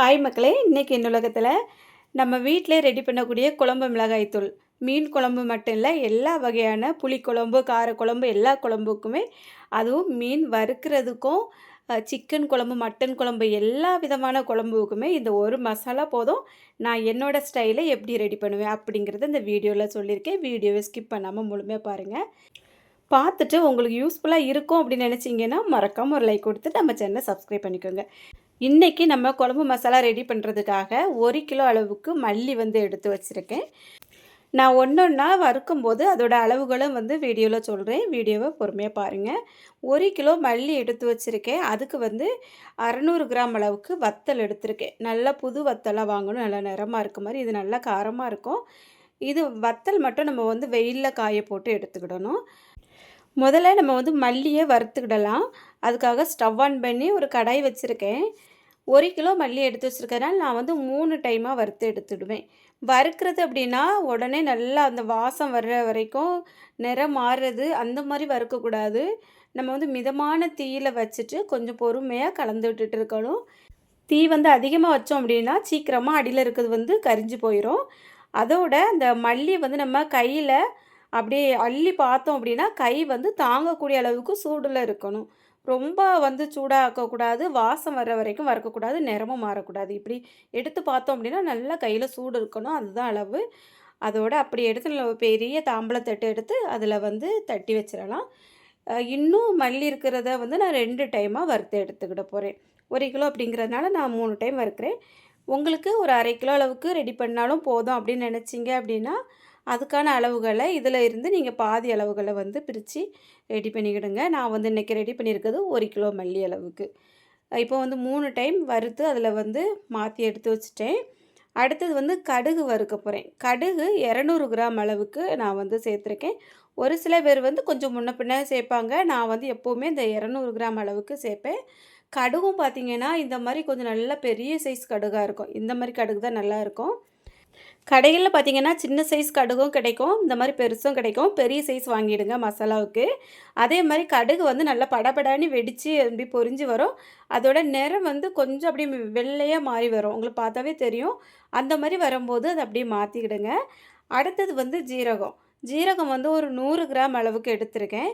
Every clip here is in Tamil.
ஹாய் மக்களே இன்றைக்கி இந்த உலகத்தில் நம்ம வீட்டிலே ரெடி பண்ணக்கூடிய குழம்பு மிளகாய்த்தூள் மீன் குழம்பு மட்டும் இல்லை எல்லா வகையான புளிக்குழம்பு காரக்குழம்பு எல்லா குழம்புக்குமே அதுவும் மீன் வறுக்கிறதுக்கும் சிக்கன் குழம்பு மட்டன் குழம்பு எல்லா விதமான குழம்புக்குமே இந்த ஒரு மசாலா போதும். நான் என்னோடய ஸ்டைலை எப்படி ரெடி பண்ணுவேன் அப்படிங்கிறத இந்த வீடியோவில் சொல்லியிருக்கேன். வீடியோவை ஸ்கிப் பண்ணாமல் முழுமையாக பாருங்கள் பார்த்துட்டு உங்களுக்கு யூஸ்ஃபுல்லாக இருக்கும் அப்படின்னு நினச்சிங்கன்னா மறக்காமல் ஒரு லைக் கொடுத்து நம்ம சேனலை சப்ஸ்கிரைப் பண்ணிக்கோங்க. இன்றைக்கி நம்ம குழம்பு மசாலா ரெடி பண்ணுறதுக்காக ஒரு கிலோ அளவுக்கு மல்லி வந்து எடுத்து வச்சுருக்கேன். நான் ஒன்று ஒன்றா வறுக்கும்போது அதோட அளவுகளும் வந்து வீடியோவில் சொல்கிறேன் வீடியோவை பொறுமையாக பாருங்கள் ஒரு கிலோ மல்லி எடுத்து வச்சுருக்கேன். அதுக்கு வந்து அறநூறு கிராம் அளவுக்கு வத்தல் எடுத்திருக்கேன். நல்லா புது வத்தலாக வாங்கணும். நல்லா நிறமாக இருக்க மாதிரி. இது நல்லா காரமாக இருக்கும். இது வத்தல் மட்டும் நம்ம வந்து வெயிலில் காய போட்டு எடுத்துக்கிடணும். முதல்ல நம்ம வந்து மல்லியை வறுத்துக்கிடலாம். அதுக்காக ஸ்டவ் ஆன் பண்ணி ஒரு கடாய் வச்சுருக்கேன். ஒரு கிலோ மல்லி எடுத்து வச்சுருக்கறனால நான் வந்து மூணு டைமாக வறுத்து எடுத்துடுவேன். வறுக்கிறது அப்படின்னா உடனே நல்லா அந்த வாசம் வர்ற வரைக்கும் நிறம் மாறுறது அந்த மாதிரி வறுக்கக்கூடாது. நம்ம வந்து மிதமான தீயில் வச்சுட்டு கொஞ்சம் பொறுமையாக கலந்து விட்டுட்டு இருக்கணும். தீ வந்து அதிகமாக வச்சோம் அப்படின்னா சீக்கிரமாக அடியில் இருக்கிறது வந்து கரிஞ்சு போயிடும் அதோட அந்த மல்லி வந்து நம்ம கையில் அப்படியே அள்ளி பார்த்தோம் அப்படின்னா கை வந்து தாங்கக்கூடிய அளவுக்கு சூடில் இருக்கணும். ரொம்ப வந்து சூடாக்கக்கூடாது வாசம் வர்ற வரைக்கும் வறுக்கக்கூடாது நிறமும் மாறக்கூடாது. இப்படி எடுத்து பார்த்தோம் அப்படின்னா நல்லா கையில் சூடு இருக்கணும் அதுதான் அளவு. அதோட அப்படி எடுத்து பெரிய தாம்பளத்தட்டு எடுத்து அதில் வந்து தட்டி வச்சிடலாம். இன்னும் மல்லி இருக்கிறத வந்து நான் ரெண்டு டைமாக வறுத்து எடுத்துக்கிட போகிறேன் ஒரு கிலோ அப்படிங்கிறதுனால நான் மூணு டைம் வறுக்கிறேன். உங்களுக்கு ஒரு அரை கிலோ அளவுக்கு ரெடி பண்ணாலும் போதும் அப்படின்னு நினச்சிங்க அப்படின்னா அதுக்கான அளவுகளை இதில் இருந்து நீங்கள் பாதி அளவுகளை வந்து பிரித்து ரெடி பண்ணிக்கிடுங்க. நான் வந்து இன்றைக்கி ரெடி பண்ணியிருக்கிறது ஒரு கிலோ மல்லி அளவுக்கு. இப்போ வந்து மூணு டைம் வறுத்து அதில் வந்து மாற்றி எடுத்து வச்சுட்டேன். அடுத்தது வந்து கடுகு வறுக்க போகிறேன் கடுகு இரநூறு கிராம் அளவுக்கு நான் வந்து சேர்த்துருக்கேன். ஒரு சில பேர் வந்து கொஞ்சம் முன்ன பின்ன சேர்ப்பாங்க. நான் வந்து எப்போவுமே இந்த இரநூறு கிராம் அளவுக்கு சேர்ப்பேன். கடுகும் பார்த்தீங்கன்னா இந்த மாதிரி கொஞ்சம் நல்ல பெரிய சைஸ் கடுகாக இருக்கும். இந்த மாதிரி கடுகு தான் நல்லாயிருக்கும் கடைகளில் பார்த்தீங்கன்னா சின்ன சைஸ் கடுகும் கிடைக்கும். இந்த மாதிரி பெருசும் கிடைக்கும். பெரிய சைஸ் வாங்கிடுங்க மசாலாவுக்கு. அதே மாதிரி கடுகு வந்து நல்லா படபடான்னு வெடித்து அப்படி பொரிஞ்சு வரும். அதோட நிறம் வந்து கொஞ்சம் அப்படியே வெள்ளையாக மாறி வரும். உங்களுக்கு பார்த்தாவே தெரியும். அந்த மாதிரி வரும்போது அதை அப்படியே மாற்றிக்கிடுங்க அடுத்தது வந்து ஜீரகம். ஜீரகம் வந்து ஒரு நூறு கிராம் அளவுக்கு எடுத்திருக்கேன்.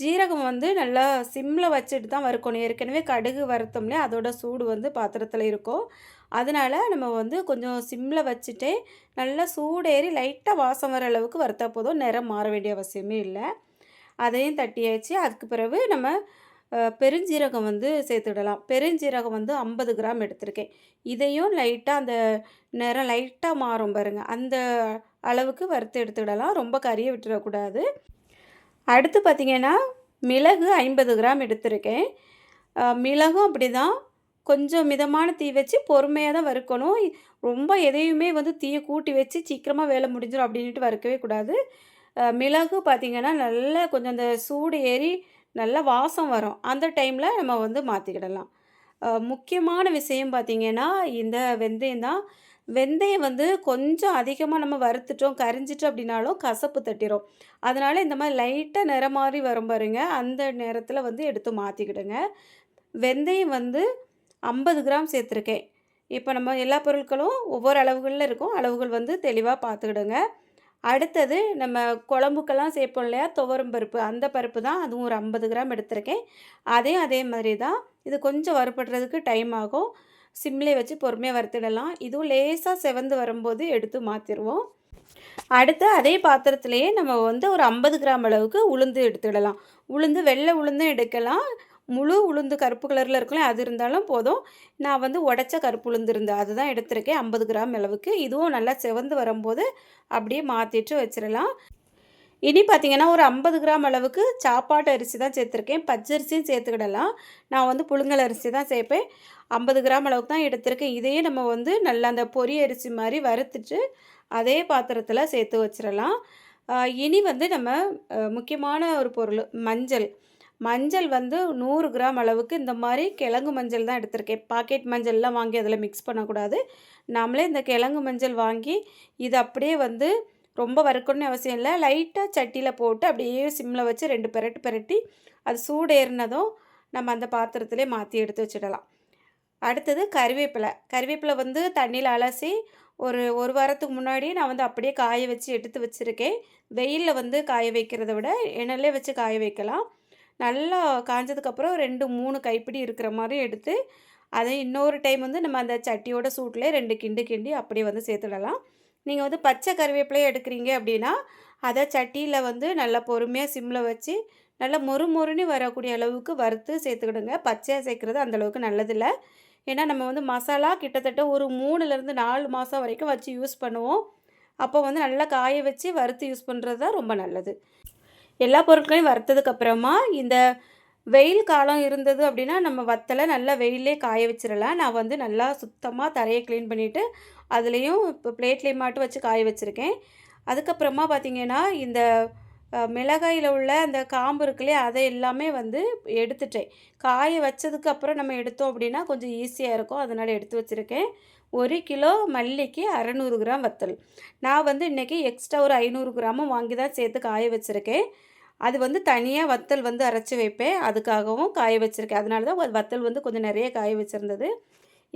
ஜீரகம் வந்து நல்லா சிம்மில் வச்சுட்டு தான் வறுக்கணும். ஏற்கனவே கடுகு வறுத்தோம்லே அதோட சூடு வந்து பாத்திரத்தில் இருக்கும். அதனால் நம்ம வந்து கொஞ்சம் சிம்மில் வச்சுட்டே நல்லா சூடேறி லைட்டாக வாசம் வர அளவுக்கு வறுத்தா போதும். நிறம் மாற வேண்டிய அவசியமே இல்லை. அதையும் தட்டியாச்சு. அதுக்கு பிறகு நம்ம பெருஞ்சீரகம் வந்து சேர்த்துடலாம். பெருஞ்சீரகம் வந்து ஐம்பது கிராம் எடுத்திருக்கேன். இதையும் லைட்டாக அந்த நிறம் லைட்டாக மாறும் பாருங்கள் அந்த அளவுக்கு வறுத்து எடுத்துடலாம். ரொம்ப கறியை விட்டுடக்கூடாது அடுத்து பார்த்திங்கன்னா மிளகு ஐம்பது கிராம் எடுத்திருக்கேன். மிளகும் அப்படி தான் கொஞ்சம் மிதமான தீ வச்சு பொறுமையாக தான் வறுக்கணும். ரொம்ப எதையுமே வந்து தீயை கூட்டி வச்சு சீக்கிரமாக வேலை முடிஞ்சிடும் அப்படின்ட்டு வறுக்கவே கூடாது. மிளகு பார்த்திங்கன்னா நல்லா கொஞ்சம் அந்த சூடு ஏறி நல்லா வாசம் வரும். அந்த டைமில் நம்ம வந்து மாற்றிக்கிடலாம் முக்கியமான விஷயம் பார்த்திங்கன்னா இந்த வெந்தயம் தான். வெந்தயம் வந்து கொஞ்சம் அதிகமாக நம்ம வறுத்துட்டோம் கரிஞ்சிட்டோம் அப்படின்னாலும் கசப்பு தட்டிடும் அதனால் இந்த மாதிரி லைட்டாக நிறம் மாதிரி வரும் பாருங்க. அந்த நேரத்தில் வந்து எடுத்து மாற்றிக்கிடுங்க வெந்தயம் வந்து ஐம்பது கிராம் சேர்த்துருக்கேன். இப்போ நம்ம எல்லா பொருட்களும் ஒவ்வொரு அளவுகளில் இருக்கும். அளவுகள் வந்து தெளிவாக பார்த்துக்கிடுங்க. அடுத்தது நம்ம குழம்புக்கெல்லாம் சேர்ப்போம் இல்லையா? துவரம் பருப்பு. அந்த பருப்பு தான் அதுவும் ஒரு ஐம்பது கிராம் எடுத்திருக்கேன். அதையும் அதே மாதிரி தான். இது கொஞ்சம் வறுபடுறதுக்கு டைம் ஆகும். சிம்லே வச்சு பொறுமையாக வறுத்துடலாம். இதுவும் லேசாக செவந்து வரும்போது எடுத்து மாற்றிடுவோம் அடுத்து அதே பாத்திரத்துலேயே நம்ம வந்து ஒரு ஐம்பது கிராம் அளவுக்கு உளுந்து எடுத்துடலாம். உளுந்து வெள்ளை உளுந்தும் எடுக்கலாம். முழு உளுந்து கருப்பு கலரில் இருக்கலாம் அது இருந்தாலும் போதும். நான் வந்து உடச்ச கருப்பு உளுந்து இருந்தேன் அதுதான் எடுத்திருக்கேன் ஐம்பது கிராம் அளவுக்கு. இதுவும் நல்லா செவந்து வரும்போது அப்படியே மாற்றிட்டு வச்சிடலாம். இனி பார்த்தீங்கன்னா ஒரு ஐம்பது கிராம் அளவுக்கு சாப்பாட்டு அரிசி தான் சேர்த்துருக்கேன். பச்சரிசியும் சேர்த்துக்கிடலாம். நான் வந்து புழுங்கல் அரிசி தான் சேர்ப்பேன். ஐம்பது கிராம் அளவுக்கு தான் எடுத்திருக்கேன். இதையே நம்ம வந்து நல்லா அந்த பொரி அரிசி மாதிரி வறுத்துட்டு அதே பாத்திரத்தில் சேர்த்து வச்சிடலாம். இனி வந்து நம்ம முக்கியமான ஒரு பொருள் மஞ்சள். மஞ்சள் வந்து நூறு கிராம் அளவுக்கு இந்த மாதிரி கிழங்கு மஞ்சள் தான் எடுத்திருக்கேன். பாக்கெட் மஞ்சள்லாம் வாங்கி அதில் மிக்ஸ் பண்ணக்கூடாது. நாமளே இந்த கிழங்கு மஞ்சள் வாங்கி இது அப்படியே வந்து ரொம்ப வறுக்கணும்னு அவசியம் இல்லை. லைட்டாக சட்டியில் போட்டு அப்படியே சிம்மில் வச்சு ரெண்டு பெரட்டு பெரட்டி அது சூடு ஏறினதும் நம்ம அந்த பாத்திரத்திலே மாற்றி எடுத்து வச்சிடலாம். அடுத்தது கறிவேப்பிலை. கறிவேப்பிலை வந்து தண்ணியில் அலசி ஒரு ஒரு வாரத்துக்கு முன்னாடி நான் வந்து அப்படியே காய வச்சு எடுத்து வச்சுருக்கேன். வெயிலில் வந்து காய வைக்கிறத விட இணலே வச்சு காய வைக்கலாம். நல்லா காஞ்சதுக்கப்புறம் ரெண்டு மூணு கைப்பிடி இருக்கிற மாதிரி எடுத்து அதை இன்னொரு டைம் வந்து நம்ம அந்த சட்டியோட சூட்டில் ரெண்டு கிண்டு கிண்டி அப்படியே வந்து சேர்த்துடலாம். நீங்கள் வந்து பச்சை கருவேப்பிலையே எடுக்கிறீங்க அப்படின்னா அதை சட்டியில் வந்து நல்லா பொறுமையாக சிம்மில் வச்சு நல்லா மொறு மொறுன்னு வரக்கூடிய அளவுக்கு வறுத்து சேர்த்துக்கிடுங்க. பச்சையாக சேர்க்குறது அந்தளவுக்கு நல்லதில்லை. ஏன்னா நம்ம வந்து மசாலா கிட்டத்தட்ட ஒரு மூணுலேருந்து நாலு மாதம் வரைக்கும் வச்சு யூஸ் பண்ணுவோம். அப்போ வந்து நல்லா காய வச்சு வறுத்து யூஸ் பண்ணுறது தான் ரொம்ப நல்லது. எல்லா பொருட்களையும் வறுத்ததுக்கப்புறமா இந்த வெயில் காலம் இருந்தது அப்படின்னா நம்ம வத்தலை நல்லா வெயிலே காய வச்சிடலாம் நான் வந்து நல்லா சுத்தமாக தரையை க்ளீன் பண்ணிவிட்டு அதுலேயும் இப்போ பிளேட்லேயும் மாட்டு வச்சு காய வச்சுருக்கேன். அதுக்கப்புறமா பார்த்திங்கன்னா இந்த மிளகாயில் உள்ள அந்த காம்பு இருக்குல்லையே அதை எல்லாமே வந்து எடுத்துட்டேன். காய வச்சதுக்கு அப்புறம் நம்ம எடுத்தோம் அப்படின்னா கொஞ்சம் ஈஸியாக இருக்கும். அதனால் எடுத்து வச்சுருக்கேன். ஒரு கிலோ மல்லிக்கு அறநூறு கிராம் வத்தல். நான் வந்து இன்றைக்கி எக்ஸ்ட்ரா ஒரு ஐநூறு கிராமும் வாங்கி தான் சேர்த்து காய வச்சுருக்கேன். அது வந்து தனியாக வத்தல் வந்து அரைச்சி வைப்பேன். அதுக்காகவும் காய வச்சுருக்கேன். அதனால தான் வத்தல் வந்து கொஞ்சம் நிறைய காய வச்சுருந்தது.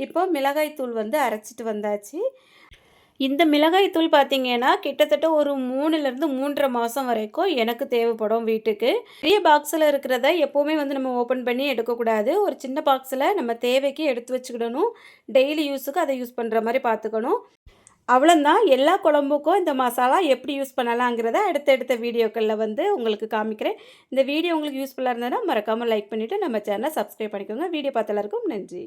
இப்போ மிளகாய் தூள் வந்து அரைச்சிட்டு வந்தாச்சு. இந்த மிளகாய் தூள் பார்த்திங்கன்னா கிட்டத்தட்ட ஒரு மூணுலேருந்து மூன்றரை மாதம் வரைக்கும் எனக்கு தேவைப்படும் வீட்டுக்கு. பெரிய பாக்ஸில் இருக்கிறத எப்போவுமே வந்து நம்ம ஓப்பன் பண்ணி எடுக்கக்கூடாது. ஒரு சின்ன பாக்ஸில் நம்ம தேவைக்கு எடுத்து வச்சுக்கிடணும். டெய்லி யூஸுக்கு அதை யூஸ் பண்ணுற மாதிரி பார்த்துக்கணும் அவ்வளோந்தான் எல்லா குழம்புக்கும் இந்த மசாலா எப்படி யூஸ் பண்ணலாங்கிறத அடுத்த அடுத்த வீடியோக்களில் வந்து உங்களுக்கு காமிக்கிறேன். இந்த வீடியோ உங்களுக்கு யூஸ்ஃபுல்லாக இருந்ததுன்னா மறக்காமல் லைக் பண்ணிவிட்டு நம்ம சேனலை சப்ஸ்கிரைப் பண்ணிக்கோங்க. வீடியோ பார்த்த எல்லாருக்கும் நன்றி.